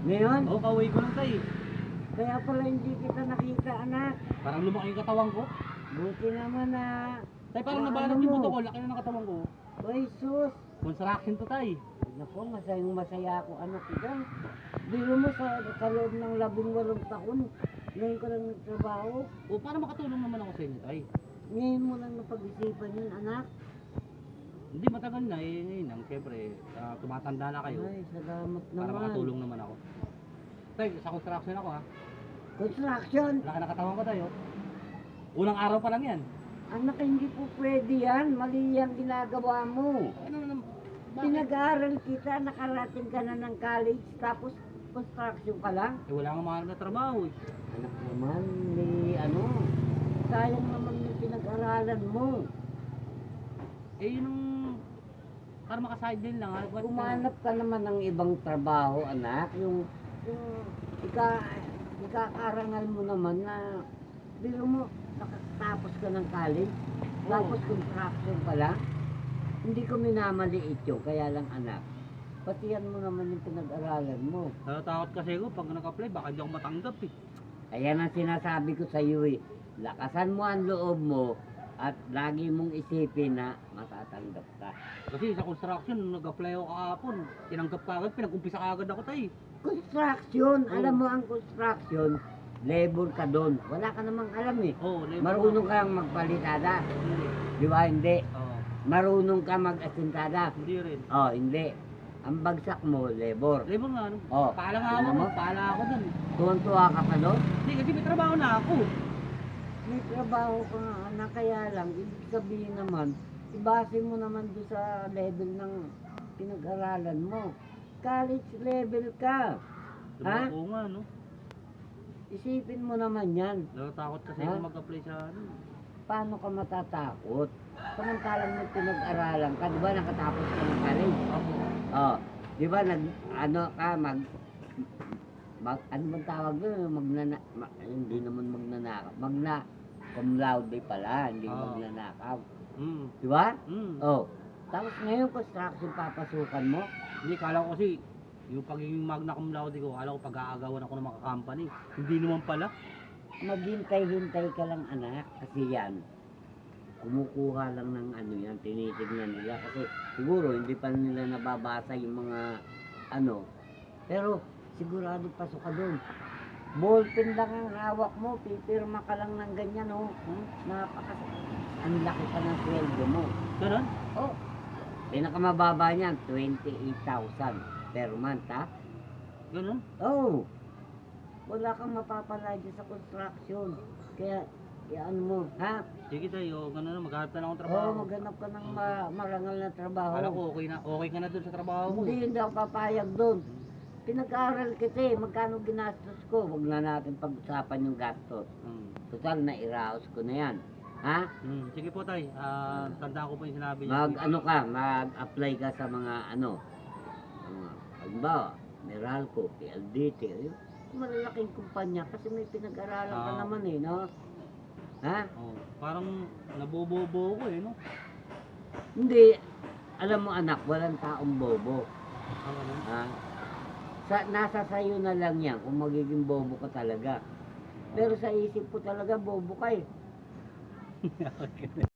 Ngayon, Oo, kauwi ko lang tay. kaya pala hindi kita nakita, anak. Parang lumaki yung katawan ko. Buti naman na... Tay, parang Ano nabalot yung mo? buto ko. Laki na ng katawan ko. Oy, sus! Construction to tay. Naku, masayang masaya ako, anak dyan. Biro mo sa, sa loob ng labing walong taon. Ngayon ko lang nagtrabaho. O, para makatulong naman ako sa inyo tay. Ngayon mo lang napag-isipan yun, anak. Hindi matagal na eh. Ngayon lang, syempre, ah, tumatanda na kayo. Ay, salamat Para naman. makatulong naman ako. Tay, sa construction ako ha. Construction. Laki ng katawan ko tayo. Unang araw pa lang yan. Anak, hindi po pwede yan. Mali yung ginagawa mo. Ano naman? Bakit? Pinag-aaral kita, nakarating ka na ng college, tapos construction ka lang. Eh, wala nga mga na trabaho eh. Anak naman, ni ano, sayang naman yung pinag-aralan mo. Eh, yun yung... Para makaside din lang. ah. Ba't- Umanap ka naman ng ibang trabaho, anak. Yung, yung ika, ikakarangal mo naman na, biro mo, nakatapos ka ng college, tapos construction ka lang. Hindi ko minamaliit yun, kaya lang anak. Patiyan mo naman yung pinag-aralan mo. Natatakot kasi ako pag nag-apply, baka hindi ako matanggap eh. Ayan ang sinasabi ko sa iyo eh. Lakasan mo ang loob mo at lagi mong isipin na matatanggap ka. Kasi sa construction, nag-apply ako kahapon, tinanggap ka agad, pinag-umpisa ka agad ako tayo. Construction, Oo. alam mo ang construction, labor ka doon. Wala ka namang alam eh. Oo, oh, Marunong ka lang magpalitada. Hindi. Di ba? Hindi. Oo, Marunong ka mag-asintada. hindi rin. Oh, hindi. Ang bagsak mo, labor. Labor nga, ano? Oh, Paala nga ako, Alam mo? paala ako dun. tuwan-tuwa ka pa doon. Hindi, kasi may trabaho na ako. May trabaho ka nga, anak, kaya lang, ibig sabihin naman, ibase mo naman doon sa level ng pinag-aralan mo. College level ka. Ha? Ha? Oo nga, no? Isipin mo naman yan. Natatakot kasi Ha? ako mag-apply sa ano. Paano ka matatakot? Samantalang may pinag-aralan ka, di ba nakatapos ka ng college? Ako. Oh, di ba nag, ano ka, mag, mag ano bang tawag doon? Magnana, ma, hindi naman magnanakaw. Magna, cum laude pala, hindi Oo. magnanakaw. Mm. Di ba? Mm. Oh. Tapos ngayon, construction papasukan mo. Hindi, kala ko kasi, yung pagiging magna cum laude ko, kala ko pag-aagawan ako ng mga company. Hindi naman pala. Maghintay-hintay ka lang anak, kasi yan, kumukuha lang ng ano yan, tinitignan nila. Kasi siguro hindi pa nila nababasa yung mga ano. Pero sigurado pasok ka doon. Ballpen lang ang hawak mo, pipirma ka lang ng ganyan, oh. Hmm? Napaka... Ang laki pa ng sweldo mo. Ganon? Oh, pinakamababa niyan, 28,000 per month, ha? Ganon? Oh, wala kang mapapala dyan sa construction. Kaya, yan mo, ha? Sige tayo, gano'n na, maghanap na lang akong Oo, trabaho. maghanap ka ng ma- marangal na trabaho. Kala ko okay na, okay ka na dun sa trabaho mo. Hindi, eh. hindi ako papayag doon. Pinag-aaral eh, magkano ginastos ko. Huwag na natin pag-usapan yung gastos. Mm. Total, na iraos ko na yan. Ha? Mm. Sige po tay, ah, tandaan ko po yung sinabi niyo. Mag, ano ka, mag-apply ka sa mga, ano, mga, halimbawa, Meralco, PLDT, yun, malalaking kumpanya kasi may pinag-aralan ka Ah. naman eh, no? Ha? Oh, parang nabobobo ko eh, no? Hindi, alam mo anak, walang taong bobo. Ang ano? Ha? Sa, nasa sayo na lang yan kung magiging bobo ka talaga. Pero sa isip ko talaga, bobo ka eh.